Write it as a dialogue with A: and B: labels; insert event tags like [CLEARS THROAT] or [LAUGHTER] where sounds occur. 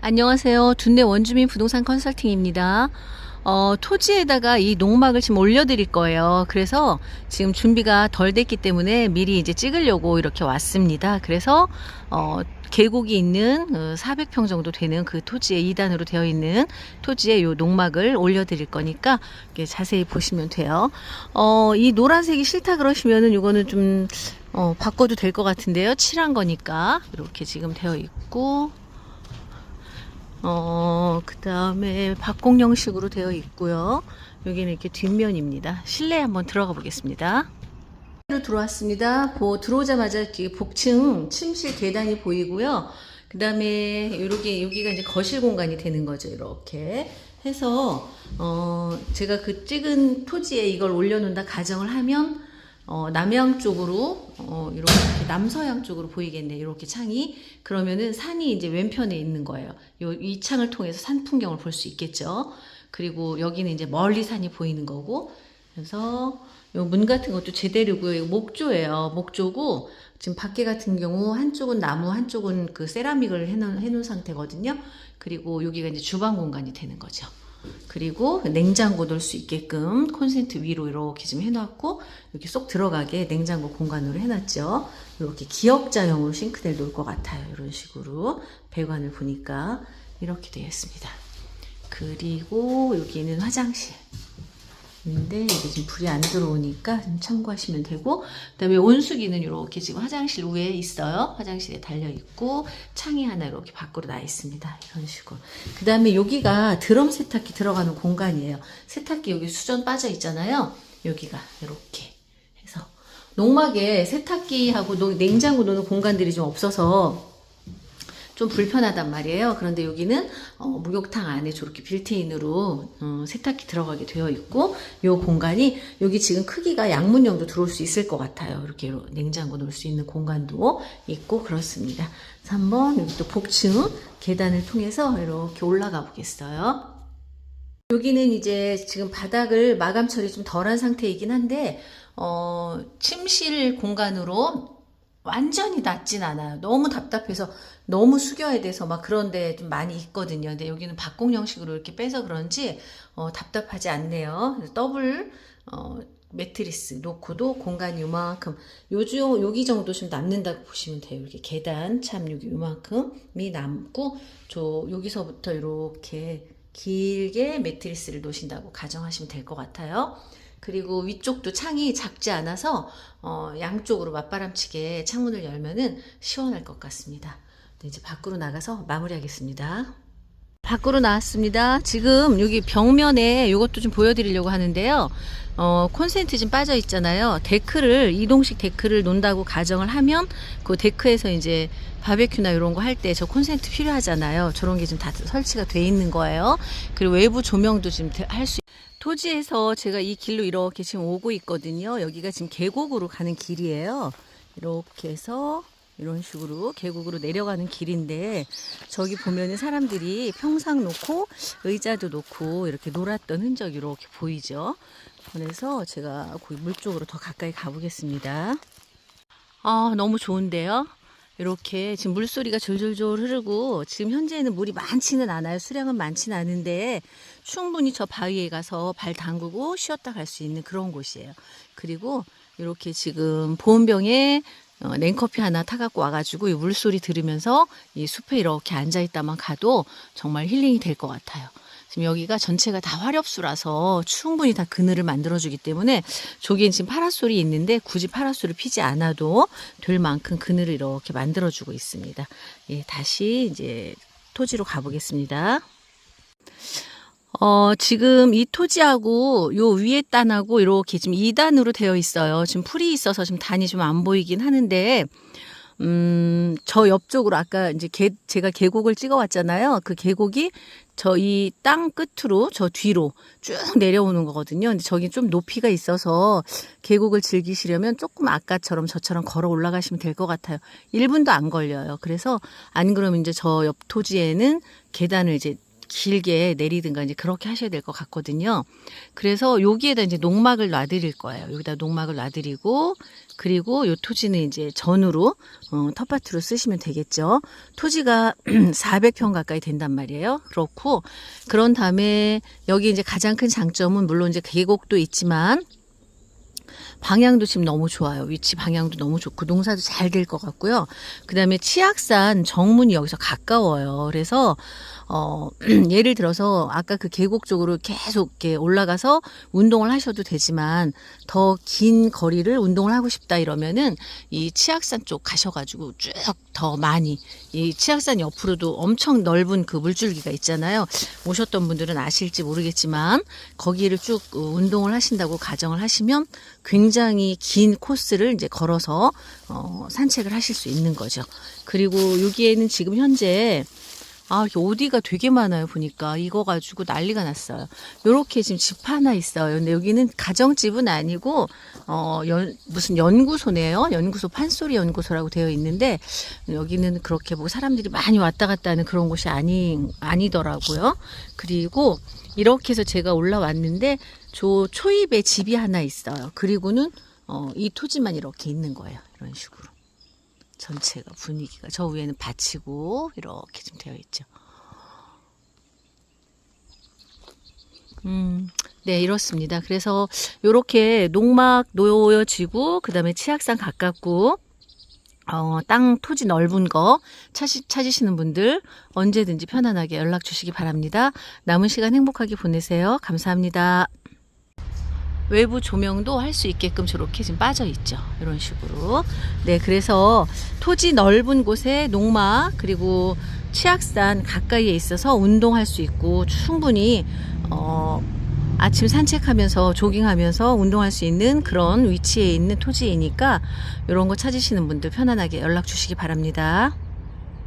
A: 안녕하세요. 둔내 원주민 부동산 컨설팅입니다. 어, 토지에다가 이 농막을 지금 올려드릴 거예요. 그래서 지금 준비가 덜 됐기 때문에 미리 이제 찍으려고 이렇게 왔습니다. 그래서 어, 계곡이 있는 어, 400평 정도 되는 그 토지에 2단으로 되어 있는 토지에 요 농막을 올려드릴 거니까 자세히 보시면 돼요. 어, 이 노란색이 싫다 그러시면은 이거는 좀 어, 바꿔도 될 것 같은데요. 칠한 거니까 이렇게 지금 되어 있고 어, 그 다음에 박공 형식으로 되어 있고요. 여기는 이렇게 뒷면입니다. 실내에 한번 들어가 보겠습니다. 로 들어왔습니다. 보, 들어오자마자 복층 침실 계단이 보이고요. 그 다음에 이렇게 여기가 이제 거실 공간이 되는 거죠. 이렇게 해서 어, 제가 그 찍은 토지에 이걸 올려놓는다 가정을 하면 어, 남양 쪽으로 어, 이렇게 남서양 쪽으로 보이겠네요. 이렇게 창이 그러면은 산이 이제 왼편에 있는 거예요. 요, 이 창을 통해서 산 풍경을 볼 수 있겠죠. 그리고 여기는 이제 멀리 산이 보이는 거고 그래서 요 문 같은 것도 제대로고요. 이거 목조예요. 목조고 지금 밖에 같은 경우 한쪽은 나무, 한쪽은 그 세라믹을 해놓은, 해놓은 상태거든요. 그리고 여기가 이제 주방 공간이 되는 거죠. 그리고 냉장고 넣을 수 있게끔 콘센트 위로 이렇게 좀 해놨고 이렇게 쏙 들어가게 냉장고 공간으로 해놨죠. 이렇게 기역자형으로 싱크대를 놓을 것 같아요. 이런 식으로 배관을 보니까 이렇게 되어 있습니다. 그리고 여기는 화장실. 인데 이게 지금 불이 안 들어오니까 좀 참고하시면 되고 그다음에 온수기는 이렇게 지금 화장실 위에 있어요. 화장실에 달려 있고 창이 하나 이렇게 밖으로 나 있습니다. 이런 식으로. 그다음에 여기가 드럼 세탁기 들어가는 공간이에요. 세탁기 여기 수전 빠져 있잖아요. 여기가 이렇게 해서 농막에 세탁기하고 농- 냉장고 놓는 공간들이 좀 없어서 좀 불편하단 말이에요. 그런데 여기는 어, 목욕탕 안에 저렇게 빌트인으로 어, 세탁기 들어가게 되어 있고 이 공간이 여기 지금 크기가 양문형도 들어올 수 있을 것 같아요. 이렇게 냉장고 놓을 수 있는 공간도 있고 그렇습니다. 그래서 한번 여기 또 복층 계단을 통해서 이렇게 올라가 보겠어요. 여기는 이제 지금 바닥을 마감 처리 좀 덜한 상태이긴 한데 어, 침실 공간으로 완전히 낮진 않아요. 너무 답답해서 너무 숙여야 돼서 막 그런 데 좀 많이 있거든요. 근데 여기는 박공 형식으로 이렇게 빼서 그런지 어, 답답하지 않네요. 더블 어, 매트리스 놓고도 공간이 요만큼 요즘 여기 정도 좀 남는다고 보시면 돼요. 이렇게 계단 참 여기 요만큼이 남고 저 여기서부터 이렇게 길게 매트리스를 놓으신다고 가정하시면 될 것 같아요. 그리고 위쪽도 창이 작지 않아서 어, 양쪽으로 맞바람치게 창문을 열면은 시원할 것 같습니다. 네, 이제 밖으로 나가서 마무리하겠습니다. 밖으로 나왔습니다. 지금 여기 벽면에 이것도 좀 보여드리려고 하는데요. 어, 콘센트 좀 빠져 있잖아요. 데크를, 이동식 데크를 논다고 가정을 하면 그 데크에서 이제 바베큐나 이런 거 할 때 저 콘센트 필요하잖아요. 저런 게좀다 설치가 돼 있는 거예요. 그리고 외부 조명도 지금 할 수, 토지에서 제가 이 길로 이렇게 지금 오고 있거든요. 여기가 지금 계곡으로 가는 길이에요. 이렇게 해서 이런 식으로 계곡으로 내려가는 길인데 저기 보면은 사람들이 평상 놓고 의자도 놓고 이렇게 놀았던 흔적이 이렇게 보이죠. 그래서 제가 물 쪽으로 더 가까이 가보겠습니다. 아 너무 좋은데요. 이렇게 지금 물소리가 졸졸졸 흐르고 지금 현재는 물이 많지는 않아요. 수량은 많지는 않은데 충분히 저 바위에 가서 발 담그고 쉬었다 갈 수 있는 그런 곳이에요. 그리고 이렇게 지금 보온병에 어, 냉커피 하나 타갖고 와가지고 이 물소리 들으면서 이 숲에 이렇게 앉아있다만 가도 정말 힐링이 될 것 같아요. 지금 여기가 전체가 다 화렵수라서 충분히 다 그늘을 만들어주기 때문에 저기엔 지금 파라솔이 있는데 굳이 파라솔을 피지 않아도 될 만큼 그늘을 이렇게 만들어주고 있습니다. 예, 다시 이제 토지로 가보겠습니다. 어, 지금 이 토지하고 요 위에 단하고 이렇게 지금 2단으로 되어 있어요. 지금 풀이 있어서 지금 단이 좀 안 보이긴 하는데, 음, 저 옆쪽으로 아까 이제 개, 제가 계곡을 찍어 왔잖아요. 그 계곡이 저 이 땅 끝으로 저 뒤로 쭉 내려오는 거거든요. 근데 저기 좀 높이가 있어서 계곡을 즐기시려면 조금 아까처럼 저처럼 걸어 올라가시면 될 것 같아요. 1분도 안 걸려요. 그래서 안 그러면 이제 저 옆 토지에는 계단을 이제 길게 내리든가 이제 그렇게 하셔야 될 것 같거든요. 그래서 여기에다 이제 농막을 놔드릴 거예요. 여기다 농막을 놔드리고 그리고 요 토지는 이제 전으로 어, 텃밭으로 쓰시면 되겠죠. 토지가 [CLEARS THROAT] 400평 가까이 된단 말이에요. 그렇고 그런 다음에 여기 이제 가장 큰 장점은 물론 이제 계곡도 있지만 방향도 지금 너무 좋아요. 위치 방향도 너무 좋고 농사도 잘 될 것 같고요. 그다음에 치악산 정문이 여기서 가까워요. 그래서 어 [CLEARS THROAT] 예를 들어서 아까 그 계곡 쪽으로 계속 이렇게 올라가서 운동을 하셔도 되지만 더 긴 거리를 운동을 하고 싶다 이러면은 이 치악산 쪽 가셔가지고 쭉 더 많이 이 치악산 옆으로도 엄청 넓은 그 물줄기가 있잖아요. 오셨던 분들은 아실지 모르겠지만 거기를 쭉 어, 운동을 하신다고 가정을 하시면 굉장히 긴 코스를 이제 걸어서 어, 산책을 하실 수 있는 거죠. 그리고 여기에는 지금 현재 아, 오디가 되게 많아요, 보니까. 이거 가지고 난리가 났어요. 요렇게 지금 집 하나 있어요. 근데 여기는 가정집은 아니고, 어, 연, 무슨 연구소네요. 연구소, 판소리 연구소라고 되어 있는데, 여기는 그렇게 뭐 사람들이 많이 왔다 갔다 하는 그런 곳이 아니, 아니더라고요. 그리고 이렇게 해서 제가 올라왔는데, 저 초입에 집이 하나 있어요. 그리고는, 어, 이 토지만 이렇게 있는 거예요. 이런 식으로. 전체가 분위기가 저 위에는 밭이고 이렇게 좀 되어 있죠. 음, 네 이렇습니다. 그래서 이렇게 농막 놓여지고 그 다음에 치악산 가깝고 어, 땅 토지 넓은 거 찾으, 찾으시는 분들 언제든지 편안하게 연락 주시기 바랍니다. 남은 시간 행복하게 보내세요. 감사합니다. 외부 조명도 할 수 있게끔 저렇게 지금 빠져 있죠. 이런 식으로. 네, 그래서 토지 넓은 곳에 농막 그리고 치악산 가까이에 있어서 운동할 수 있고 충분히 어 아침 산책하면서 조깅하면서 운동할 수 있는 그런 위치에 있는 토지이니까 이런 거 찾으시는 분들 편안하게 연락 주시기 바랍니다.